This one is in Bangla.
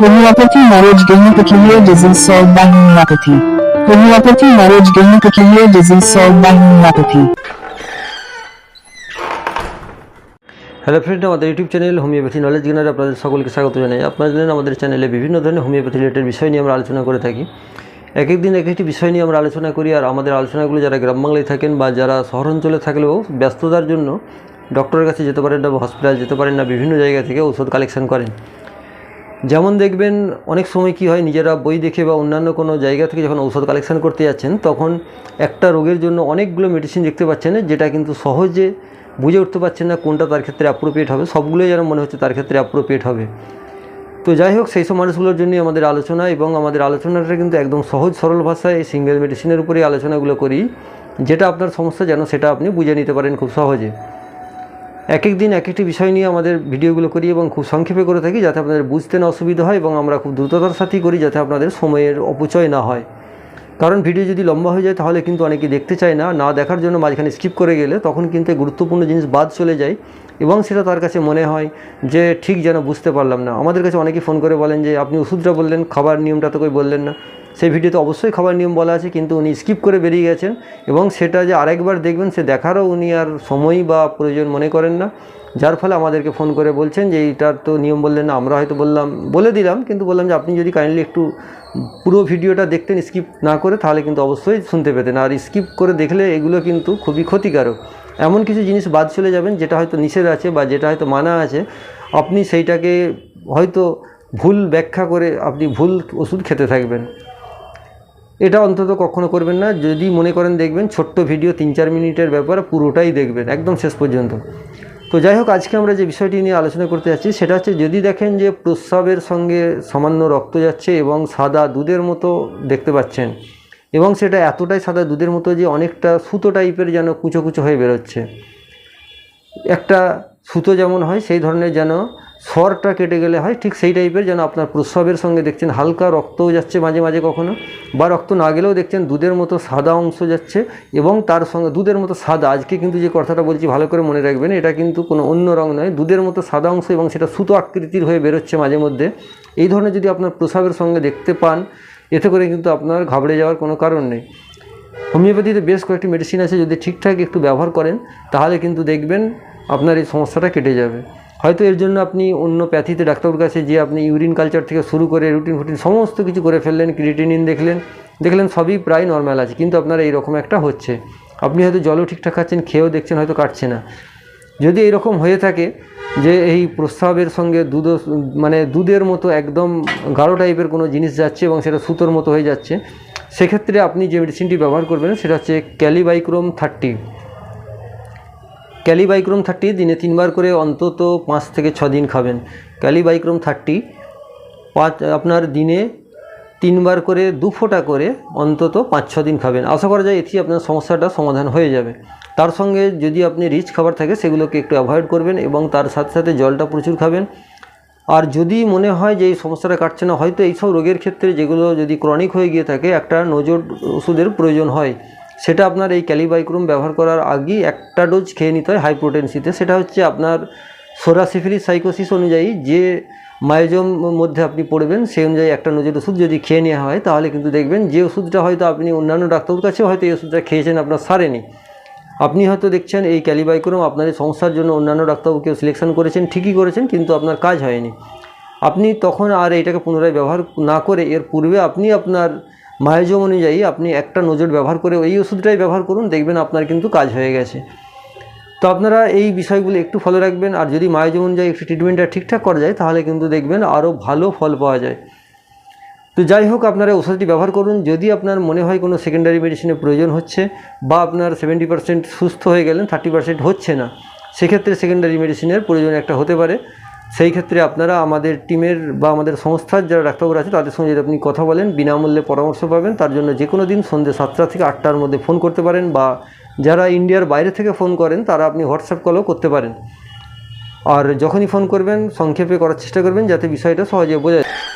Homeopathy marriage gaining peculiar disease solved by homeopathy. Homeopathy marriage gaining peculiar disease solved by homeopathy. Hello friend আমাদের ইউটিউব চ্যানেল হোমিওপ্যাথি নলেজ গেনারে আপনাদের সকলকে স্বাগত জানাই আপনারা জানেন আমাদের চ্যানেলে বিভিন্ন ধরনের হোমিওপ্যাথি রিলেটেড বিষয় নিয়ে আমরা আলোচনা করে থাকি এক এক দিন এক একটি বিষয় নিয়ে আমরা আলোচনা করি আর আমাদের আলোচনাগুলো যারা গ্রাম বাংলায় থাকেন বা যারা শহর অঞ্চলে থাকলেও ব্যস্ততার জন্য ডক্টরের কাছে যেতে পারেন না হসপিটাল যেতে পারেন না, বিভিন্ন জায়গা থেকে ওষুধ কালেকশন করেন যেমন দেখবেন অনেক সময় কি হয়, নিজেরা বই দেখে বা অন্যান্য কোনো জায়গা থেকে যখন ঔষধ কালেকশন করতে যাচ্ছেন, তখন একটা রোগের জন্য অনেকগুলো মেডিসিন দেখতে পাচ্ছেন, যেটা কিন্তু সহজে বুঝে উঠতে পারছেন না কোনটা তার ক্ষেত্রে অ্যাপ্রোপ্রিয়েট হবে। সবগুলোই যেন মনে হচ্ছে তার ক্ষেত্রে অ্যাপ্রোপ্রিয়েট হবে। তো যাই হোক, সেই সব মানুষগুলোর জন্যই আমাদের আলোচনা এবং আমাদের আলোচনাটা কিন্তু একদম সহজ, সরল ভাষায় এই সিঙ্গেল মেডিসিনের উপরেই আলোচনাগুলো করি, যেটা আপনার সমস্যা যেন সেটা আপনি বুঝে নিতে পারেন খুব সহজে। এক এক দিন এক একটি বিষয় নিয়ে আমাদের ভিডিওগুলো করি এবং খুব সংক্ষেপে করে থাকি যাতে আপনাদের বুঝতে না অসুবিধা হয় এবং আমরা খুব দ্রুততার সাথেই করি যাতে আপনাদের সময়ের অপচয় না হয়। কারণ ভিডিও যদি লম্বা হয়ে যায় তাহলে কিন্তু অনেকে দেখতে চায় না না দেখার জন্য মাঝখানে স্কিপ করে গেলে তখন কিন্তু গুরুত্বপূর্ণ জিনিস বাদ চলে যায় এবং সেটা তার কাছে মনে হয় যে ঠিক যেন বুঝতে পারলাম না। আমাদের কাছে অনেকেই ফোন করে বলেন যে, আপনি ওষুধটা বললেন, খাবার নিয়মটা তো কই বললেন না? সেই ভিডিওতে অবশ্যই খাবার নিয়ম বলা আছে, কিন্তু উনি স্কিপ করে বেরিয়ে গেছেন এবং সেটা যে আরেকবার দেখবেন, সে দেখারও উনি আর সময় বা প্রয়োজন মনে করেন না। যার ফলে আমাদেরকে ফোন করে বলছেন যে, এইটার তো নিয়ম বললেন না, আমরা হয়তো বললাম, বলে দিলাম, কিন্তু বললাম যে, আপনি যদি কাইন্ডলি একটু পুরো ভিডিওটা দেখতেন স্কিপ না করে, তাহলে কিন্তু অবশ্যই শুনতে পেতেন। আর স্কিপ করে দেখলে এগুলো কিন্তু খুবই ক্ষতিকারক। এমন কিছু জিনিস বাদ চলে যাবেন, যেটা হয়তো নিষেধ আছে বা যেটা হয়তো মানা আছে। আপনি সেইটাকে হয়তো ভুল ব্যাখ্যা করে আপনি ভুল ওষুধ খেতে থাকবেন। এটা অন্তত কখনো করবেন না। যদি মনে করেন দেখবেন ছোট্ট ভিডিও তিন চার মিনিটের ব্যাপার পুরোটাই দেখবেন, একদম শেষ পর্যন্ত। তো যাই হোক, আজকে আমরা যে বিষয়টি নিয়ে আলোচনা করতে যাচ্ছি, সেটা হচ্ছে যদি দেখেন যে প্রস্রাবের সঙ্গে সামান্য রক্ত যাচ্ছে এবং সাদা দুধের মতো দেখতে পাচ্ছেন, এবং সেটা এতটাই সাদা দুধের মতো যে অনেকটা সুতো টাইপের যেন কুচো কুচো হয়ে বেরোচ্ছে। একটা সুতো যেমন হয়, সেই ধরনের যেন স্বরটা কেটে গেলে হয়, ঠিক সেই টাইপের যেন আপনার প্রস্রাবের সঙ্গে দেখছেন, হালকা রক্তও যাচ্ছে মাঝে মাঝে কখনো, বা রক্ত না গেলেও দেখছেন দুধের মতো সাদা অংশ যাচ্ছে, এবং তার সঙ্গে দুধের মতো সাদা, আজকে কিন্তু যে কথাটা বলছি ভালো করে মনে রাখবেন, এটা কিন্তু কোনো অন্য রং নয়, দুধের মতো সাদা অংশ এবং সেটা সুতো আকৃতির হয়ে বেরোচ্ছে মাঝে মধ্যে, এই ধরনের যদি আপনার প্রস্রাবের সঙ্গে দেখতে পান, এতে করে কিন্তু আপনার ঘাবড়ে যাওয়ার কোনো কারণ নেই। হোমিওপ্যাথিতে বেশ কয়েকটি মেডিসিন আছে, যদি ঠিকঠাক একটু ব্যবহার করেন, তাহলে কিন্তু দেখবেন আপনার এই সমস্যাটা কেটে যাবে। হয়তো এর জন্য আপনি অন্য প্যাথিতে ডাক্তারের কাছে যে আপনি ইউরিন কালচার থেকে শুরু করে রুটিন ফুটিন সমস্ত কিছু করে ফেললেন ক্রিটিনিন দেখলেন দেখলেন সবই প্রায় নর্মাল আছে, কিন্তু আপনার এইরকম একটা হচ্ছে। আপনি হয়তো জলও ঠিকঠাক খাচ্ছেন, খেয়েও দেখছেন, হয়তো কাটছে না। যদি এরকম হয়ে থাকে যে এই প্রস্রাবের সঙ্গে দুধ মানে দুধের মতো একদম গাঢ় টাইপের কোনো জিনিস যাচ্ছে এবং সেটা সুতোর মতো হয়ে যাচ্ছে, সেক্ষেত্রে আপনি যে মেডিসিনটি ব্যবহার করবেন সেটা হচ্ছে ক্যালিবাইক্রোম থার্টি ক্যালিবাইক্রোম থার্টি দিনে তিনবার করে অন্তত পাঁচ থেকে ছ দিন খাবেন। ক্যালিবাইক্রোম থার্টি পাঁচ, আপনার দিনে তিনবার করে দু ফোঁটা করে অন্তত পাঁচ, ছ দিন খাবেন। আশা করা যায় এটি আপনার সমস্যাটা সমাধান হয়ে যাবে। তার সঙ্গে যদি আপনি রিচ খাবার থাকে সেগুলোকে একটু অ্যাভয়েড করবেন এবং তার সাথে সাথে জলটা প্রচুর খাবেন। আর যদি মনে হয় যে এই সমস্যাটা কাটছে না, হয়তো এইসব রোগের ক্ষেত্রে যেগুলো যদি ক্রনিক হয়ে গিয়ে থাকে, একটা নজর ওষুধের প্রয়োজন হয়। সেটা আপনার এই ক্যালিবাইক্রোম ব্যবহার করার আগেই একটা ডোজ খেয়ে নিতে হয় হাইপ্রোটেন্সিতে সেটা হচ্ছে আপনার সোরাসিফিলিস সাইকোসিস অনুযায়ী যে মায়োজম মধ্যে আপনি পড়বেন সেই অনুযায়ী একটা নজর ওষুধ যদি খেয়ে নেওয়া হয়, তাহলে কিন্তু দেখবেন যে ওষুধটা হয়তো আপনি অন্যান্য ডাক্তারের কাছে হয়তো এই ওষুধটা খেয়েছেন, আপনার সারেনি। আপনি হয়তো দেখছেন এই ক্যালিবাইক্রোম আপনার এই সমস্যার জন্য অন্যান্য ডাক্তারবাবুকেও সিলেকশন করেছেন, ঠিকই করেছেন, কিন্তু আপনার কাজ হয়নি। আপনি তখন আর এইটাকে পুনরায় ব্যবহার না করে এর পূর্বে আপনি আপনার মায়োজম অনুযায়ী আপনি একটা নজর ব্যবহার করে ওই ওষুধটাই ব্যবহার করুন, দেখবেন আপনার কিন্তু কাজ হয়ে গেছে। তো আপনারা এই বিষয়গুলো একটু ফলো রাখবেন, আর যদি মায়োজম অনুযায়ী একটু ট্রিটমেন্টটা ঠিকঠাক করা যায়, তাহলে কিন্তু দেখবেন আরও ভালো ফল পাওয়া যায়। তো যাই হোক, আপনারা ওষুধটি ব্যবহার করুন, যদি আপনার মনে হয় কোনো সেকেন্ডারি মেডিসিনের প্রয়োজন হচ্ছে, বা আপনার সেভেন্টি পার্সেন্ট সুস্থ হয়ে গেলেন থার্টি পার্সেন্ট হচ্ছে না, সেক্ষেত্রে সেকেন্ডারি মেডিসিনের প্রয়োজন একটা হতে পারে। সেই ক্ষেত্রে আপনারা আমাদের টিমের বা আমাদের সংস্থার যারা ডাক্তারবাবু আছে, তাদের সঙ্গে যদি আপনি কথা বলেন, বিনামূল্যে পরামর্শ পাবেন, তার জন্য যে কোনো দিন সন্ধ্যে সাতটা থেকে আটটার মধ্যে ফোন করতে পারেন বা যারা ইন্ডিয়ার বাইরে থেকে ফোন করেন, তারা আপনি হোয়াটসঅ্যাপ কলও করতে পারেন। আর যখনই ফোন করবেন, সংক্ষেপে করার চেষ্টা করবেন, যাতে বিষয়টা সহজে বোঝা যায়।